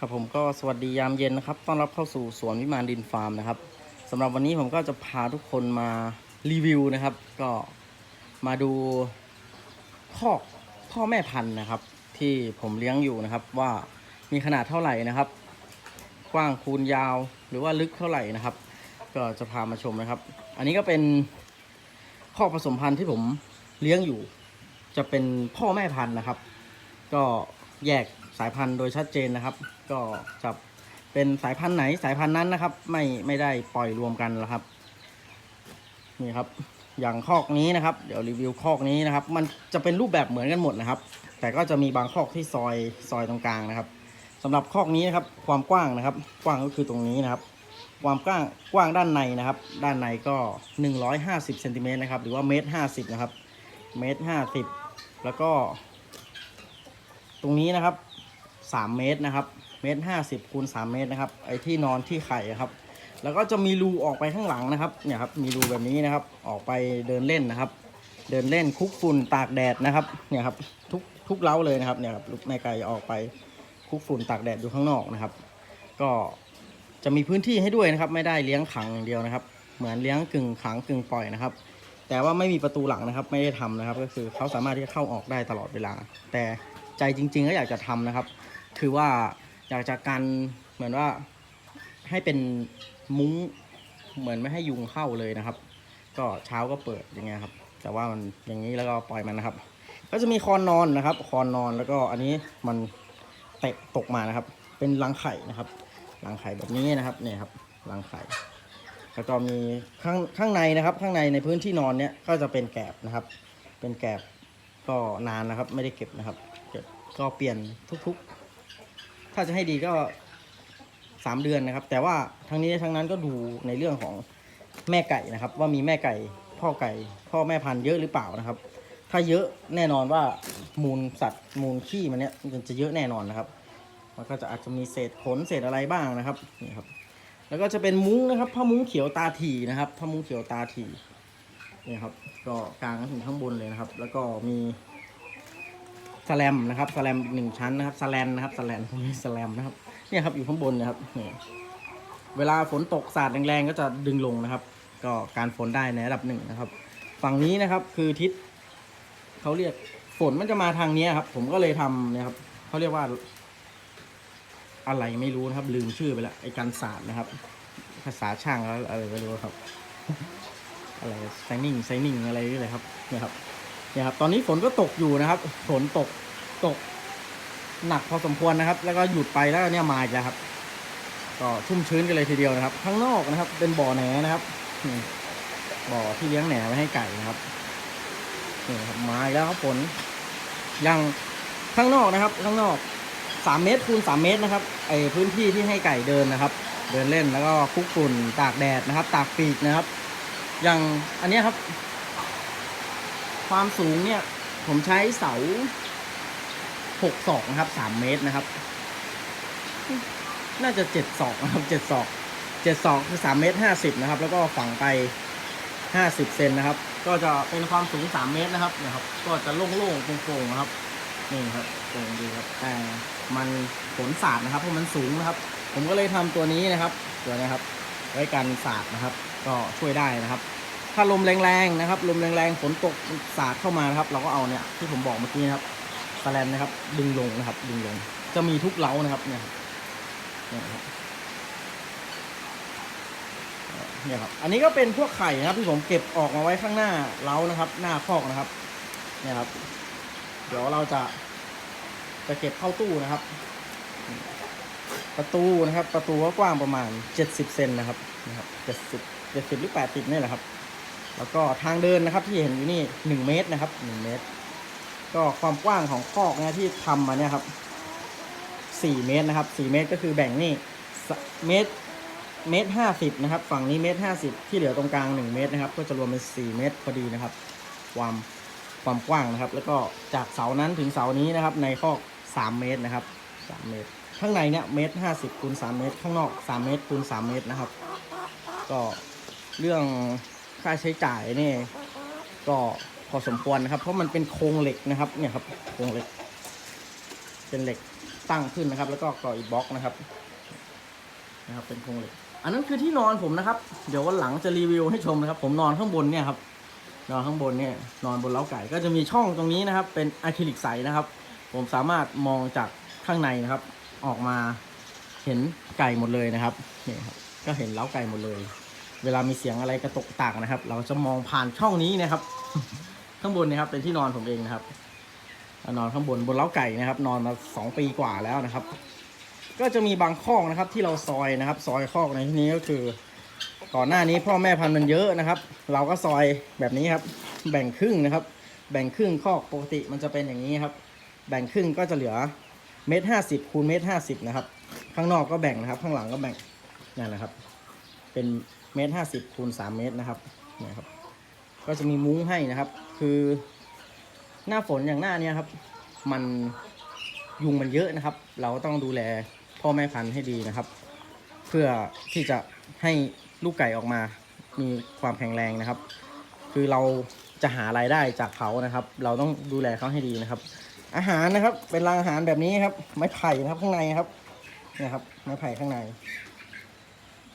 ครับผมก็สวัสดียามเย็นนะครับต้อนรับเข้าสู่สวนวิมานดินฟาร์มนะครับสำหรับวันนี้ผมก็จะพาทุกคนมารีวิวนะครับ ก็มาดูคอกพ่อแม่พันธุ์นะครับ ที่ผมเลี้ยงอยู่นะครับ ว่ามีขนาดเท่าไหร่นะครับ กว้างคูณยาวหรือว่าลึกเท่าไหร่นะครับ ก็จะพามาชมนะครับ อันนี้ก็เป็นคอผสมพันธุ์ที่ผมเลี้ยงอยู่ จะเป็นพ่อแม่พันธุ์นะครับ ก็ แยกสายพันธุ์โดยชัดเจนนะครับ ก็จะเป็นสายพันธุ์ไหนสายพันธุ์นั้นนะครับ ไม่ไม่ได้ปล่อยรวมกันแล้วครับนี่ครับ อย่างคอกนี้นะครับ เดี๋ยวรีวิวคอกนี้นะครับ มันจะเป็นรูปแบบเหมือนกันหมดนะครับ แต่ก็จะมีบางคอกที่ซอยซอยตรงกลางนะครับสำหรับคอกนี้นะครับ ความกว้างนะครับ กว้างก็คือตรงนี้นะครับ ความกว้างกว้างด้านในนะครับ ด้านในก็ 150เซนติเมตรนะครับ หรือว่าเมตร50นะครับ เมตร50แล้วก็ ตรงนี้นะครับ3เมตรนะครับเมตร50คูณ3เมตรนะครับ ไอ้ที่นอนที่ไข่ครับ แล้วก็จะมีรูออกไปข้างหลังนะครับเนี่ยครับมีรูแบบนี้นะครับ ออกไปเดินเล่นนะครับ เดินเล่นคุกฝุ่นตากแดดนะครับเนี่ยครับทุกทุกเล้าเลยนะครับเนี่ยครับลูกแม่ไก่ออกไปคุกฝุ่นตากแดดอยู่ข้างนอกนะครับ ก็จะมีพื้นที่ให้ด้วยนะครับ ไม่ได้เลี้ยงขังอย่างเดียวนะครับ เหมือนเลี้ยงกึ่งขังกึ่งปล่อยนะครับ แต่ว่าไม่มีประตูหลังนะครับ ไม่ได้ทำนะครับ ก็คือเขาสามารถที่จะเข้าออกได้ตลอดเวลา แต่ ใจจริง ๆ ก็อยากจะทำนะครับ คือว่าอยากจะกันเหมือนว่าให้เป็นมุ้งเหมือนไม่ให้ยุงเข้าเลยนะครับ ก็เช้าก็เปิดอย่างเงี้ยครับ แต่ว่ามันอย่างนี้แล้วก็ปล่อยมันนะครับ ก็จะมีคอนนอนนะครับ คอนนอนแล้วก็อันนี้มันเตะตกมานะครับ เป็นรังไข่นะครับรังไข่แบบนี้นะครับเนี่ยครับรังไข่แล้วก็มีข้างข้างในนะครับ ข้างในในพื้นที่นอนเนี้ยก็จะเป็นแกบนะครับ เป็นแกบก็นานนะครับ ไม่ได้เก็บนะครับ ก็เปลี่ยนทุกๆ ถ้าจะให้ดีก็สามเดือนนะครับ แต่ว่าทั้งนี้ทั้งนั้นก็ดูในเรื่องของแม่ไก่นะครับ ว่ามีแม่ไก่พ่อไก่พ่อแม่พันธุ์เยอะหรือเปล่านะครับ ถ้าเยอะแน่นอนว่ามูลสัตว์มูลขี้มันเนี้ยมันจะเยอะแน่นอนนะครับ มันก็จะอาจจะมีเศษขนเศษอะไรบ้างนะครับนี่ครับ แล้วก็จะเป็นมุ้งนะครับผ้ามุ้งเขียวตาถี่นะครับผ้ามุ้งเขียวตาถี่นี่ครับก็กลางถึงข้างบนเลยนะครับ แล้วก็มี สแลมนะครับสแลมอีกหนึ่งชั้นนะครับสแลนนะครับสแลนผมมีสแลมนะครับเนี่ยครับอยู่ข้างบนนะครับนี่เวลาฝนตกสาดแรงๆก็จะดึงลงนะครับ ก็การฝนได้ในระดับหนึ่งนะครับ ฝั่งนี้นะครับคือทิศเขาเรียกฝนมันจะมาทางนี้ครับ ผมก็เลยทำนี่ยครับเขาเรียกว่า อะไรไม่รู้นะครับ ลืมชื่อไปแล้วไอ้การศาสตร์นะครับ ภาษาช่างแล้วอะไรไม่รู้ครับ อะไรไซนิ่งไซนิ่งอะไรนี่เลยครับเนี่ยครับ เนี่ยครับ ตอนนี้ฝนก็ตกอยู่นะครับ ฝนตกตก หนักพอสมควรนะครับ แล้วก็หยุดไปแล้วเนี่ยมาอีกแล้วครับ ก็ชุ่มชื้นกันเลยทีเดียวนะครับ ข้างนอกนะครับ เป็นบ่อแหนนะครับบ่อที่เลี้ยงแหนไว้ให้ไก่นะครับนี่ครับมาแล้วครับฝนยังข้างนอกนะครับ ข้างนอกสามเมตรคูณสามเมตรนะครับไอพื้นที่ที่ให้ไก่เดินนะครับ เดินเล่นแล้วก็คุกฝุ่นตากแดดนะครับ ตากปีกนะครับ อย่างอันนี้ครับ ความสูงเนี่ย ผมใช้เสาหกศอกนะครับสามเมตรนะครับ น่าจะเจ็ดศอกนะครับเจ็ดศอกเจ็ดศอกคือสามเมตรห้าสิบนะครับ แล้วก็ฝังไปห้าสิบเซนนะครับ ก็จะเป็นความสูงสามเมตรนะครับนี่ยครับ ก็จะโล่งๆโปร่งๆนะครับนี่ครับโปร่งดีครับ แต่มันผลสาดนะครับเพราะมันสูงนะครับ ผมก็เลยทำตัวนี้นะครับ ตัวนี้ครับ ไว้กันสาดนะครับ ก็ช่วยได้นะครับ ถ้าลมแรงๆนะครับ ลมแรงๆฝนตกสาดเข้ามานะครับ เราก็เอาเนี่ยที่ผมบอกเมื่อกี้นะครับสแลนนะครับ ดึงลงนะครับ ดึงลง จะมีทุกเล้านะครับ เนี่ยเนี่ยครับเนี่ยครับ อันนี้ก็เป็นพวกไข่นะครับ ที่ผมเก็บออกมาไว้ข้างหน้าเล้านะครับ หน้าคอกนะครับ เนี่ยครับ เดี๋ยวเราจะจะเก็บเข้าตู้นะครับ ประตูนะครับ ประตูก็กว้างประมาณ70เซนนะครับนะครับ70 70หรือ80นี่แหละครับ แล้วก็ทางเดินนะครับที่เห็นอยู่นี่1เมตรนะครับ1เมตร ก็ความกว้างของคอกเนี่ยที่ทำมาเนี่ยครับ4เมตรนะครับ4เมตรก็คือแบ่งนี่เมตรเมตรห้าสิบนะครับ ฝั่งนี้เมตรห้าสิบที่เหลือตรงกลางหนึ่งเมตรนะครับ ก็จะรวมเป็นสี่เมตรพอดีนะครับ ความความกว้างนะครับ แล้วก็จากเสานั้นถึงเสานี้นะครับ ในคอกสามเมตรนะครับสามเมตร ข้างในเนี่ยเมตรห้าสิบคูณสามเมตร ข้างนอกสามเมตรคูณสามเมตรนะครับ ก็เรื่อง ค่าใช้จ่ายนี่ ก็พอสมควรนะครับ เพราะมันเป็นโครงเหล็กนะครับ เนี่ยครับโครงเหล็ก เป็นเหล็กตั้งขึ้นนะครับ แล้วก็ก่ออิฐบล็อกนะครับ นะครับ เป็นโครงเหล็ก อันนั้นคือที่นอนผมนะครับ เดี๋ยววันหลังจะรีวิวให้ชมนะครับ ผมนอนข้างบนเนี่ยครับนอนข้างบนเนี่ยนอนบนเล้าไก่ก็จะมีช่องตรงนี้นะครับ เป็นอะคริลิกใสนะครับ ผมสามารถมองจากข้างในนะครับ ออกมาเห็นไก่หมดเลยนะครับนี่ครับก็เห็นเล้าไก่หมดเลย เวลามีเสียงอะไรกระตกตากนะครับ เราจะมองผ่านช่องนี้นะครับ ข้างบนนะครับเป็นที่นอนผมเองนะครับนอนข้างบนบนเล้าไก่นะครับ นอนมาสองปีกว่าแล้วนะครับ ก็จะมีบางคอกนะครับ ที่เราซอยนะครับ ซอยคอกในที่นี้ก็คือ ก่อนหน้านี้พ่อแม่พันธุ์มันเยอะนะครับ เราก็ซอยแบบนี้ครับ แบ่งครึ่งนะครับ แบ่งครึ่งคอกปกติมันจะเป็นอย่างนี้ครับ แบ่งครึ่งก็จะเหลือเมตรห้าสิบคูณเมตรห้าสิบนะครับ ข้างนอกก็แบ่งนะครับ ข้างหลังก็แบ่งนั่นนะครับ เป็น เมตรห้าสิบคูณสามเมตรนะครับนี่ยครับ ก็จะมีมุ้งให้นะครับ คือหน้าฝนอย่างหน้าเนี้ยครับ มันยุงมันเยอะนะครับ เราต้องดูแลพ่อแม่พันธุ์ให้ดีนะครับ เพื่อที่จะให้ลูกไก่ออกมา มีความแข็งแรงนะครับ คือเราจะหารายได้จากเขานะครับ เราต้องดูแลเขาให้ดีนะครับ อาหารนะครับเป็นรางอาหารแบบนี้ครับ ไม้ไผ่นะครับข้างในครับนี่ยครับไม้ไผ่ข้างใน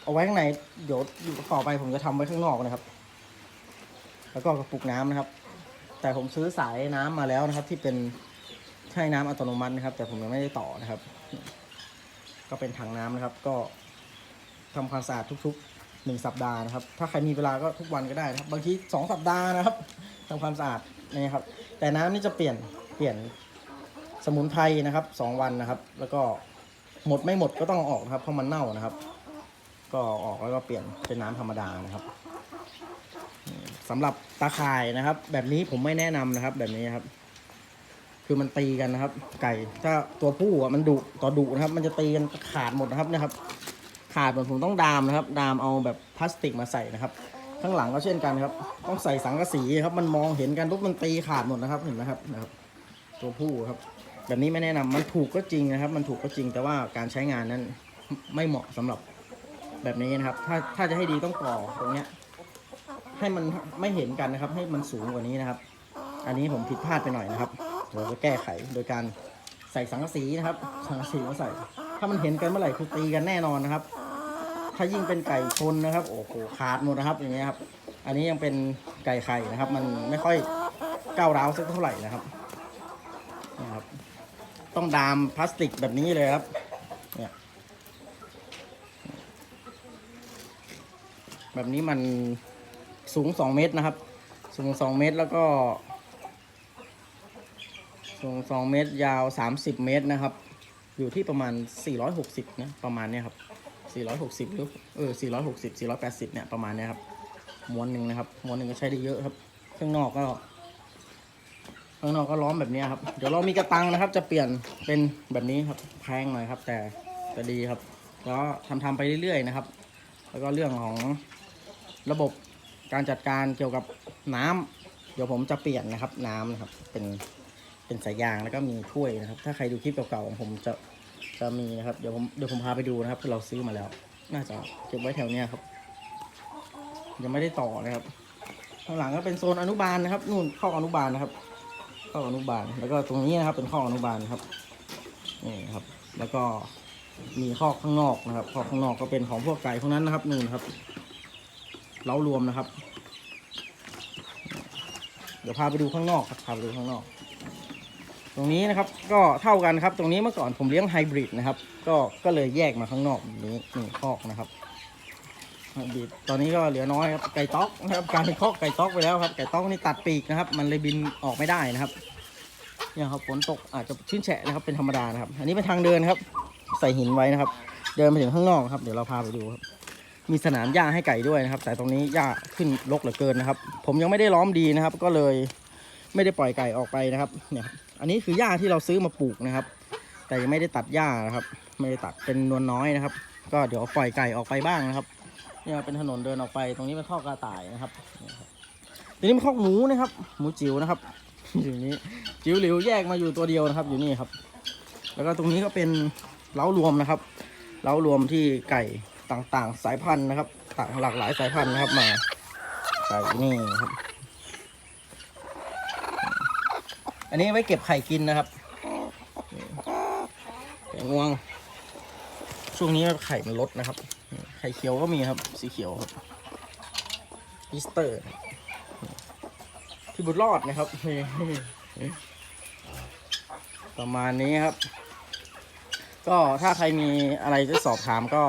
เอาไว้ข้างในเดี๋ยวต่อไปผมจะทำไว้ข้างนอกนะครับ แล้วก็กระปุกน้ำนะครับ แต่ผมซื้อสายน้ำมาแล้วนะครับ ที่เป็นใช้น้ำอัตโนมัตินะครับ แต่ผมยังไม่ได้ต่อนะครับ ก็เป็นถังน้ำนะครับ ก็ทำความสะอาดทุกๆหนึ่งสัปดาห์นะครับ ถ้าใครมีเวลาก็ทุกวันก็ได้นะครับ บางทีสองสัปดาห์นะครับทำความสะอาดนี่ครับ แต่น้ำนี่จะเปลี่ยนเปลี่ยนสมุนไพรนะครับสองวันนะครับ แล้วก็หมดไม่หมดก็ต้องออกนะครับเพราะมันเน่านะครับ ก็ออกแล้วก็เปลี่ยนเป็นน้ำธรรมดานะครับสำหรับตาข่ายนะครับ แบบนี้ผมไม่แนะนำนะครับ แบบนี้ครับ คือมันตีกันนะครับ ไก่ ถ้าตัวผู้อะมันดุต่อดุนะครับ มันจะตีกันขาดหมดนะครับเนะครับ ขาดหมดผมต้องดามนะครับ ดามเอาแบบพลาสติกมาใส่นะครับ ข้างหลังก็เช่นกันครับ ต้องใส่สังกะสีครับ มันมองเห็นกันปุ๊บมันตีขาดหมดนะครับเห็นไหมครับนะครับ ตัวผู้ครับ แบบนี้ไม่แนะนำมันถูกก็จริงนะครับ มันถูกก็จริงแต่ว่าการใช้งานนั้นไม่เหมาะสำหรับ แบบนี้นะครับ ถ้าถ้าจะให้ดีต้องก่อตรงเนี้ย ให้มันไม่เห็นกันนะครับ ให้มันสูงกว่านี้นะครับ อันนี้ผมผิดพลาดไปหน่อยนะครับเราจะแก้ไขโดยการใส่สังกะสีนะครับ สังกะสีมาใส่ ถ้ามันเห็นกันเมื่อไหร่คือตีกันแน่นอนนะครับ ถ้ายิ่งเป็นไก่ชนนะครับ โอ้โหขาดหมดนะครับ อย่างเงี้ยครับ อันนี้ยังเป็นไก่ไข่นะครับ มันไม่ค่อยก้าวร้าวสักเท่าไหร่นะครับนะครับ ต้องดามพลาสติกแบบนี้เลยครับ เนี่ย แบบนี้มันสูงสองเมตรนะครับ สูงสองเมตรแล้วก็ สูงสองเมตร ยาวสามสิบเมตรนะครับ อยู่ที่ประมาณสี่ร้อยหกสิบนะประมาณเนี้ยครับสี่ร้อยหกสิบหรือเออสี่ร้อยหกสิบสี่ร้อยแปดสิบเนี่ยประมาณเนี้ยครับม้วนหนึ่งนะครับม้วนหนึ่งก็ใช้ได้เยอะครับข้างนอกก็ข้างนอกก็ล้อมแบบนี้ครับ เดี๋ยวเรามีกระตังนะครับ จะเปลี่ยนเป็นแบบนี้ครับ แพงหน่อยครับ แต่แต่ดีครับ แล้วทำทำไปเรื่อยๆนะครับ แล้วก็เรื่องของ ระบบการจัดการเกี่ยวกับน้ำเดี๋ยวผมจะเปลี่ยนนะครับน้ำนะครับ เป็นเป็นสายยางแล้วก็มีถ้วยนะครับ ถ้าใครดูคลิปเก่าๆของผมจะจะมีนะครับเดี๋ยวผมเดี๋ยวผมพาไปดูนะครับคือเราซื้อมาแล้ว น่าจะเก็บไว้แถวเนี้ยครับ ยังไม่ได้ต่อนะครับข้างหลังก็เป็นโซนอนุบาลนะครับนู่นข้ออนุบาลนะครับข้ออนุบาลแล้วก็ตรงนี้นะครับเป็นข้ออนุบาลครับนี่ครับ แล้วก็มีข้อข้างนอกนะครับข้อข้างนอกก็เป็นของพวกไก่พวกนั้นนะครับนู่นครับ เล้ารวมนะครับ เดี๋ยวพาไปดูข้างนอกครับพาไปดูข้างนอก ตรงนี้นะครับก็เท่ากันครับ ตรงนี้เมื่อก่อนผมเลี้ยงไฮบริดนะครับ ก็ก็เลยแยกมาข้างนอกแบบนี้หนึ่งคอกนะครับไฮบริดตอนนี้ก็เหลือน้อยครับไก่ต๊อกนะครับกลารเป็นคอกไก่ต๊อกไปแล้วครับไก่ต๊อกนี่ตัดปีกนะครับ มันเลยบินออกไม่ได้นะครับเนี่ยครับฝนตกอาจจะชื้นแฉะนะครับเป็นธรรมดานะครับ อันนี้เป็นทางเดินครับ ใส่หินไว้นะครับ เดินไปถึงข้างนอกครับ เดี๋ยวเราพาไปดูครับ มีสนามหญ้าให้ไก่ด้วยนะครับ แต่ตรงนี้หญ้าขึ้นรกเหลือเกินนะครับ ผมยังไม่ได้ล้อมดีนะครับ ก็เลยไม่ได้ปล่อยไก่ออกไปนะครับ เนี่ยอันนี้คือหญ้าที่เราซื้อมาปลูกนะครับ แต่ยังไม่ได้ตัดหญ้านะครับ ไม่ได้ตัดเป็นนวลน้อยนะครับ ก็เดี๋ยวปล่อยไก่ออกไปบ้างนะครับ เนี่ยเป็นถนนเดินออกไป ตรงนี้เป็นข้อกระต่ายนะครับนี่ครับทีนี้เป็นข้อหมูนะครับ หมูจิ๋วนะครับอยู่นี้จิ๋วหลิวแยกมาอยู่ตัวเดียวนะครับ อยู่นี่ครับ แล้วก็ตรงนี้ก็เป็นเล้ารวมนะครับ เล้ารวมที่ไก่ ต่างๆ สายพันธุ์นะครับ ต่างหลากหลายสายพันธุ์นะครับมาใส่นี่ครับ อันนี้ไว้เก็บไข่กินนะครับงวง ช่วงนี้ไข่มันลดนะครับ ไข่เขียวก็มีครับ สีเขียวครับอีสเตอร์ที่บุญรอดนะครับ ประมาณนี้ครับ ก็ถ้าใครมีอะไรจะสอบถามก็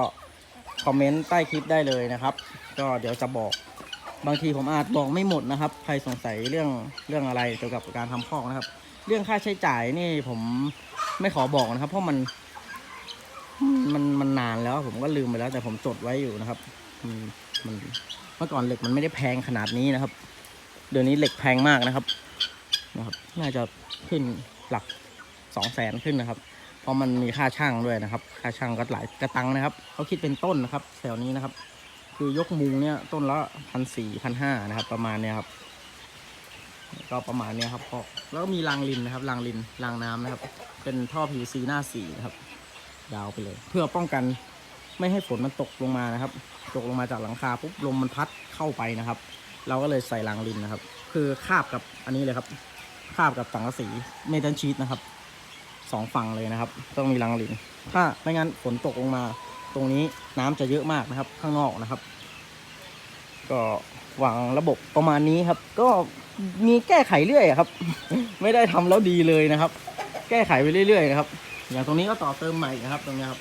คอมเมนต์ใต้คลิปได้เลยนะครับ ก็เดี๋ยวจะบอกบางทีผมอาจบอกไม่หมดนะครับ ใครสงสัยเรื่องเรื่องอะไรเกี่ยวกับการทำคอกนะครับ เรื่องค่าใช้จ่ายนี่ผมไม่ขอบอกนะครับ เพราะมันมันมันนานแล้วผมก็ลืมไปแล้ว แต่ผมจดไว้อยู่นะครับมมันเมื่อก่อนเหล็กมันไม่ได้แพงขนาดนี้นะครับ เดี๋ยวนี้เหล็กแพงมากนะครับนะครับ น่าจะขึ้นหลักสองแสนขึ้นนะครับ เพราะมันมีค่าช่างด้วยนะครับ ค่าช่างก็หลายกระตังนะครับเขาคิดเป็นต้นนะครับแถวนี้นะครับ คือยกมุงเนี่ยต้นละพันสี่พันห้านะครับ ประมาณเนี้ยครับ ก็ประมาณเนี้ยครับพอแล้วก็มีรางลินนะครับรางลินรางน้ำนะครับ เป็นท่อ PVC หน้าสี่นะครับยาวไปเลย เพื่อป้องกันไม่ให้ฝนมันตกลงมานะครับ ตกลงมาจากหลังคาปุ๊บลมมันพัดเข้าไปนะครับ เราก็เลยใส่รางลินนะครับ คือคาบกับอันนี้เลยครับคาบกับสังกะสีเมทัลชีตนะครับ สองฝั่งเลยนะครับ ต้องมีรางลินถ้าไม่งั้นฝนตกลงมา ตรงนี้น้ำจะเยอะมากนะครับ ข้างนอกนะครับ ก็วางระบบประมาณนี้ครับ ก็มีแก้ไขเรื่อยครับ ไม่ได้ทำแล้วดีเลยนะครับ แก้ไขไปเรื่อยๆนะครับ อย่างตรงนี้ก็ต่อเติมใหม่นะครับ ตรงนี้ครับ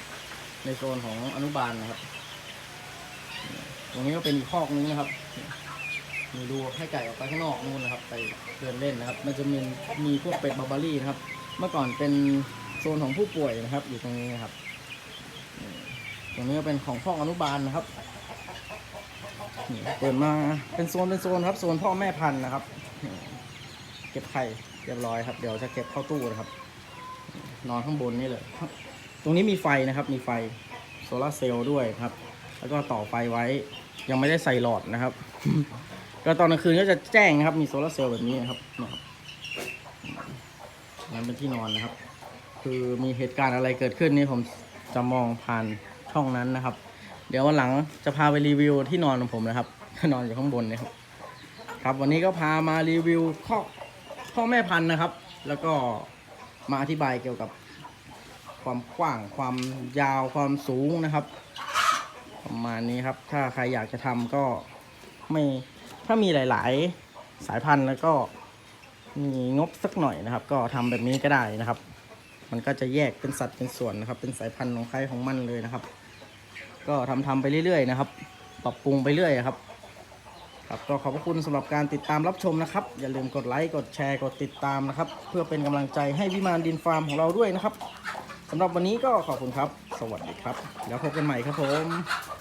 ในโซนของอนุบาลนะครับ ตรงนี้ก็เป็นอีกคอกนึงนะครับมีดูให้ไก่ออกไปข้างนอกนู่นนะครับ ไปเดินเล่นนะครับ มันจะมีมีพวกเป็ดบาบารี่นะครับ เมื่อก่อนเป็นโซนของผู้ป่วยนะครับ อยู่ตรงนี้นะครับ ตรงนี้ก็เป็นของพ่ออนุบาลนะครับเปิดมาเป็นโซนเป็นโซนครับโซนพ่อแม่พันธุ์นะครับ เก็บไข่เรียบร้อยครับ เดี๋ยวจะเก็บเข้าตู้นะครับ นอนข้างบนนี่เลยตรงนี้มีไฟนะครับ มีไฟโซลาเซลล์ด้วยครับ แล้วก็ต่อไฟไว้ ยังไม่ได้ใส่หลอดนะครับ ก็ตอนกลางคืนก็จะแจ้งนะครับ มีโซลาเซลล์แบบนี้นะครับ นะครับนั่นเป็นที่นอนนะครับ คือมีเหตุการณ์อะไรเกิดขึ้นนี่ผมจะมองผ่านช่องนั้นนะครับ เดี๋ยววันหลังจะพาไปรีวิวที่นอนของผมนะครับนอนอยู่ข้างบนนะครับ ครับวันนี้ก็พามารีวิวข้อพ่อแม่พันธุ์นะครับ แล้วก็มาอธิบายเกี่ยวกับความกว้างความยาวความสูงนะครับประมาณนี้ครับ ถ้าใครอยากจะทำก็ไม่ถ้ามีหลาย ๆ สายพันธุ์แล้วก็ มีงบสักหน่อยนะครับ ก็ทำแบบนี้ก็ได้นะครับ มันก็จะแยกเป็นสัดเป็นส่วนนะครับ เป็นสายพันธุ์ของใครของมันเลยนะครับ ก็ทำทำไปเรื่อยๆนะครับ ปรับปรุงไปเรื่อยครับ ครับก็ขอบพระคุณสำหรับการติดตามรับชมนะครับ อย่าลืมกดไลค์กดแชร์กดติดตามนะครับ เพื่อเป็นกำลังใจให้วิมานดินฟาร์มของเราด้วยนะครับสำหรับวันนี้ก็ขอบคุณครับ สวัสดีครับ แล้วพบกันใหม่ครับผม